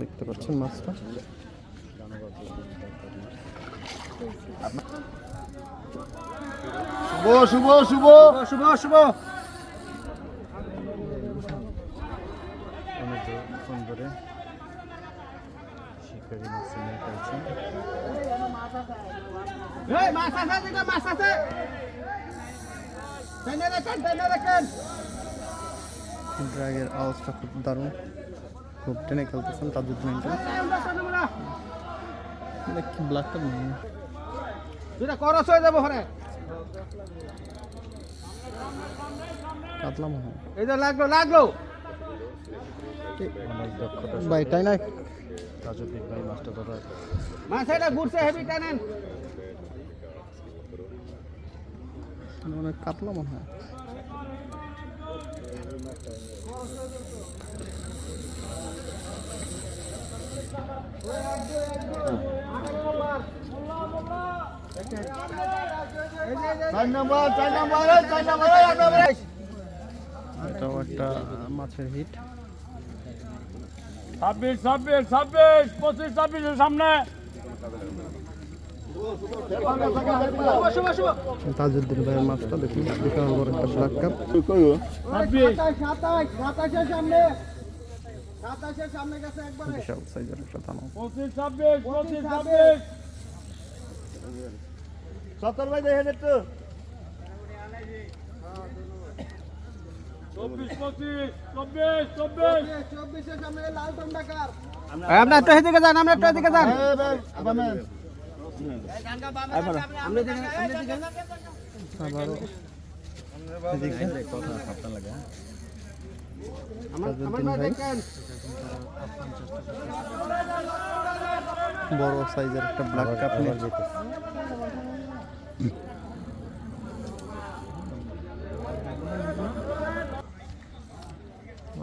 দেখতে পাচ্ছেন মাছটা শুভ শুভ শুভ শুভ শুভ অনেক সুন্দরে শিকারি মাছ নিয়ে ফেলছেন এই মাছ আছে দিকে মাছ আছে টেনে রাখেন টেনে রাখেন ড্রাগের আওয়াজটা খুব দারুণ খুব টেনে খেলতেছেন তাজুদ্দিন কি দুটা করস হয়ে। যাব হরে কাতলা মনে এই যে লাগল লাগল। ভাই তাই না তাজুদ্দিন ভাই মাছটা ধরার। মাছ এটা ঘুরছে হেভি টানেন অনেক কাতলা মনে হয়। এটাও একটা মাছের হিট। ছাব্বিশ ছাব্বিশ ছাব্বিশ পঁচিশ ছাব্বিশের সামনে। শুভ শুভ তাজুদ্দিন ভাইয়ের মাছটা দেখুন। বিশাল বড় একটা ব্ল্যাক কাপ ছাব্বিশ সাতাশ সাতাশের সামনে গেছে একবারে। বিশাল সাইজের একটা দানা পঁচিশ ছাব্বিশ পঁচিশ ছাব্বিশ। সত্তর ভাই দেখে একটু। চব্বিশ পঁচিশ চব্বিশ চব্বিশ। চব্বিশের লাল টন্ডাকার আমরা যান আমরা একটু এদিকে যান। এই ভাই, বামে। আবারও এদিকে তাজউদ্দিন ভাই বড় সাইজের একটা ব্ল্যাক কাপ নিয়ে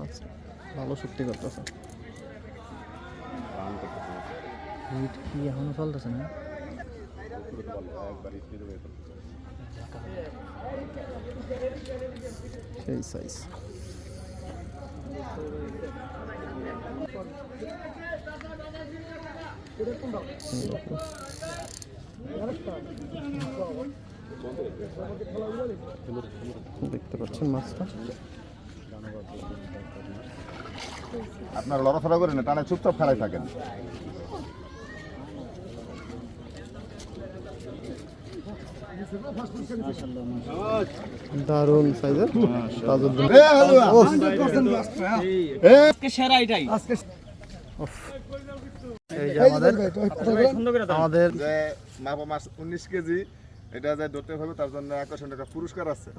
আচ্ছা ভালো শক্তি করতেছে। হিট কি এখনও চলতেছে না? সেই সাইজ দেখতে পাচ্ছেন মাছটা। আপনারা লড়াফড়া করেন না টানে চুপচাপ খেলায় থাকেন। দারুণ সাইজের তাজউদ্দিন এ হালুয়া। এ উফ। এই যে আমাদের আমাদের যে মাপা মাছ উনিশ কেজি এটা যে ধরতে হবে তার জন্য আকর্ষণ একটা পুরস্কার আছে।